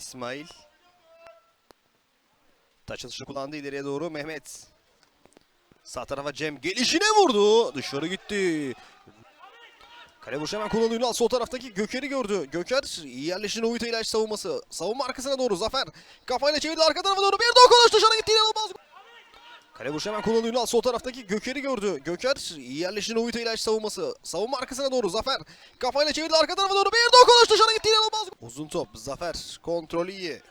İsmail. Taç atışını kullandı ileriye doğru Mehmet. Sağ tarafa Cem gelişine vurdu. Dışarı gitti. Kale vuruşu hemen kullanıyor. Ünal sol taraftaki Göker'i gördü. Göker iyi yerleşti Novita ilaç savunması. Savunma arkasına doğru Zafer. Kafayla çevirdi arka tarafa doğru. Bir dokunuş dışarı gitti. İnanılmaz. Kale vuruşu hemen kullanıyor. Ünal sol taraftaki Göker'i gördü. Göker iyi yerleşti Novita ilaç savunması. Savunma arkasına doğru Zafer. Kafayla çevirdi arka tarafa doğru. Bir dokunuş dışarı gitti. İnanılmaz. Uzun top. Zafer. Kontrolü iyi.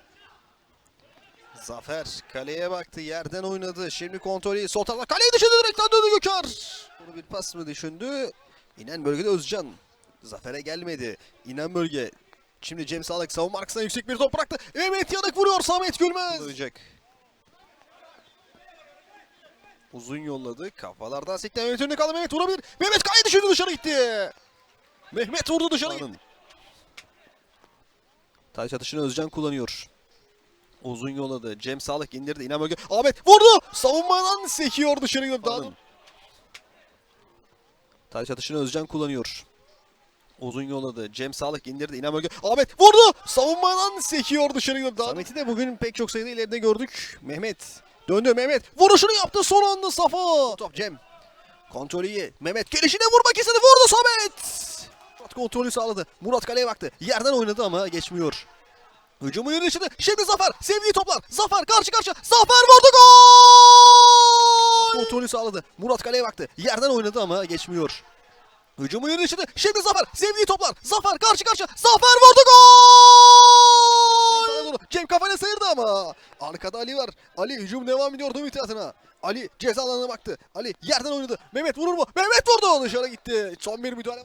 Zafer kaleye baktı yerden oynadı. Şimdi kontrolü iyi. sol tarafta kaleyi düşündü direkten döndü Göker. Bunu bir pas mı düşündü? İnen bölgede Özcan. Zafer'e gelmedi. İnen bölge. Şimdi Cem Sağlık savunma arkasına yüksek bir top bıraktı. Mehmet Yanık vuruyor Samet Gülmez. Olacak. Uzun yolladı. Kafalardan sekten önüne kaldı. Mehmet vurabilir. Mehmet kaleyi düşündü dışarı gitti. Mehmet vurdu dışarı gitti. Taç atışını Özcan kullanıyor. Uzun yolladı. Cem Sağlık indirdi. İnan bölge. Ahmet vurdu. Savunmadan sekiyor dışarı gönderdi. Taç atışını Özcan kullanıyor. Uzun yolladı. Cem Sağlık indirdi. İnan bölge. Ahmet vurdu. Savunmadan sekiyor dışarı gönderdi. Samet'i de bugün pek çok sayıda ileride gördük. Mehmet. Döndü Mehmet. Vuruşunu yaptı son anda Safa. Top Cem. Kontrolü iyi. Mehmet gelişine vurmak istedi. Vurdu Samet. Murat kontrolü sağladı. Murat kaleye baktı. Yerden oynadı ama geçmiyor. Hücumu içinde. Şimdi Zafer. Sevdiği toplar. Zafer karşı karşıya. Zafer vurdu gol! Kontrolü sağladı. Murat kaleye baktı. Yerden oynadı ama geçmiyor. Hücumu içinde. Şimdi Zafer. Sevdiği toplar. Zafer karşı karşıya. Zafer vurdu gol! Cem kafayla sıyırdı ama. Arkada Ali var. Ali hücum devam ediyor Dumit atına. Ali ceza alanına baktı. Ali yerden oynadı. Mehmet vurur mu? Mehmet vurdu. Dışarı gitti. Son bir müdahale.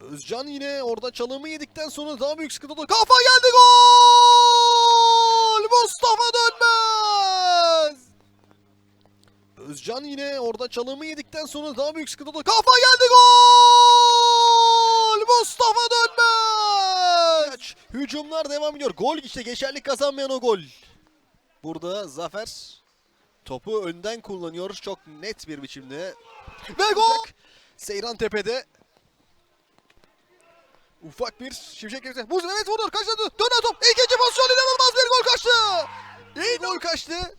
Özcan yine orada çalımı yedikten sonra daha büyük sıkıntı oldu. Kafa geldi gol! Mustafa Dönmez! Özcan yine orada çalımı yedikten sonra daha büyük sıkıntı oldu. Kafa geldi gol! Mustafa Dönmez! Hücumlar devam ediyor. Gol işte geçerlik kazanmayan o gol. Burada Zafer topu önden kullanıyor çok net bir biçimde. Ve gol! Seyran Tepe'de Ufak bir şimşek gerisi. Buz evet vurur. Kaçtı. Dönen top. İkinci pozisyon inanılmaz bir gol kaçtı. İyi gol kaçtı.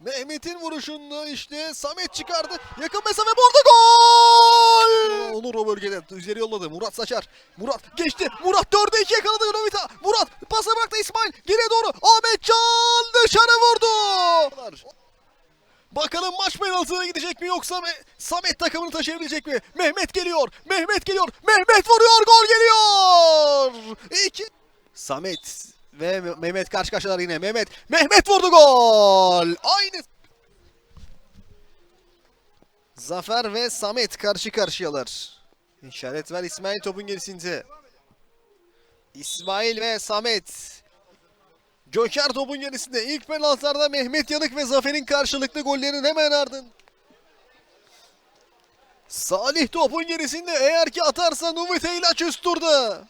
Mehmet'in vuruşunda işte Samet çıkardı. Yakın mesafe vurdu gol! Onur o bölgede üzeri yolladı. Murat Saçar. Murat geçti. Murat 4'e 2 yakaladı Novita. Murat pası bıraktı İsmail. Geriye doğru. Ahmet Can dışarı vurdu. Bakalım maç penaltına gidecek mi yoksa Me- Samet takımını taşıyabilecek mi? Mehmet geliyor. Mehmet geliyor. Mehmet vuruyor. Gol geliyor. İki. Samet ve Me- Mehmet karşı karşıyalar yine. Mehmet. Mehmet vurdu gol. Aynı. Zafer ve Samet karşı karşıyalar. İşaret ver İsmail topun gerisinde. İsmail ve Samet. Göker topun gerisinde. İlk penaltılarda Mehmet Yanık ve Zafer'in karşılıklı gollerinin hemen ardın. Salih topun gerisinde eğer ki atarsa Nuvite ilaç üst turda.